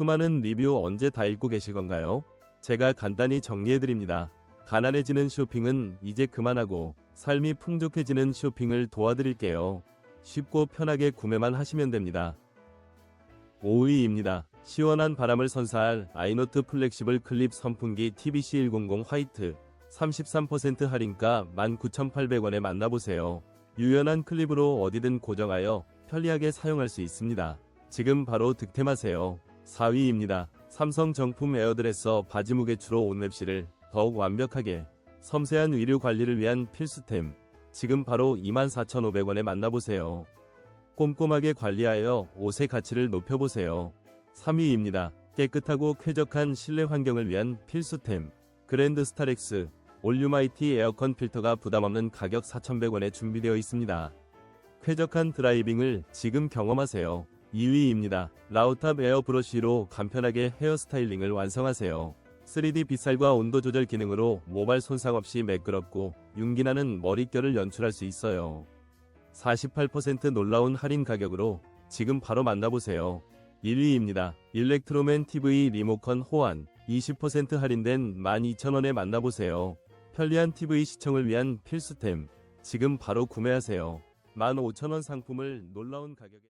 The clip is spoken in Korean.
수많은 리뷰 언제 다 읽고 계실 건가요? 제가 간단히 정리해드립니다. 가난해지는 쇼핑은 이제 그만하고 삶이 풍족해지는 쇼핑을 도와드릴게요. 쉽고 편하게 구매만 하시면 됩니다. 5위입니다. 시원한 바람을 선사할 아이노트 플렉시블 클립 선풍기 TBC100 화이트 33% 할인가 19,800원에 만나보세요. 유연한 클립으로 어디든 고정하여 편리하게 사용할 수 있습니다. 지금 바로 득템하세요. 4위입니다. 삼성 정품 에어드레서 바지 무게추로 옷맵시를 더욱 완벽하게 섬세한 위류 관리를 위한 필수템. 지금 바로 24,500원에 만나보세요. 꼼꼼하게 관리하여 옷의 가치를 높여보세요. 3위입니다. 깨끗하고 쾌적한 실내 환경을 위한 필수템. 그랜드 스타렉스 올유마이티 에어컨 필터가 부담없는 가격 4,100원에 준비되어 있습니다. 쾌적한 드라이빙을 지금 경험하세요. 2위입니다. 라우탑 에어 브러쉬로 간편하게 헤어 스타일링을 완성하세요. 3D 빗살과 온도 조절 기능으로 모발 손상 없이 매끄럽고 윤기나는 머릿결을 연출할 수 있어요. 48% 놀라운 할인 가격으로 지금 바로 만나보세요. 1위입니다. 일렉트로맨 TV 리모컨 호환 20% 할인된 12,000원에 만나보세요. 편리한 TV 시청을 위한 필수템. 지금 바로 구매하세요. 15,000원 상품을 놀라운 가격에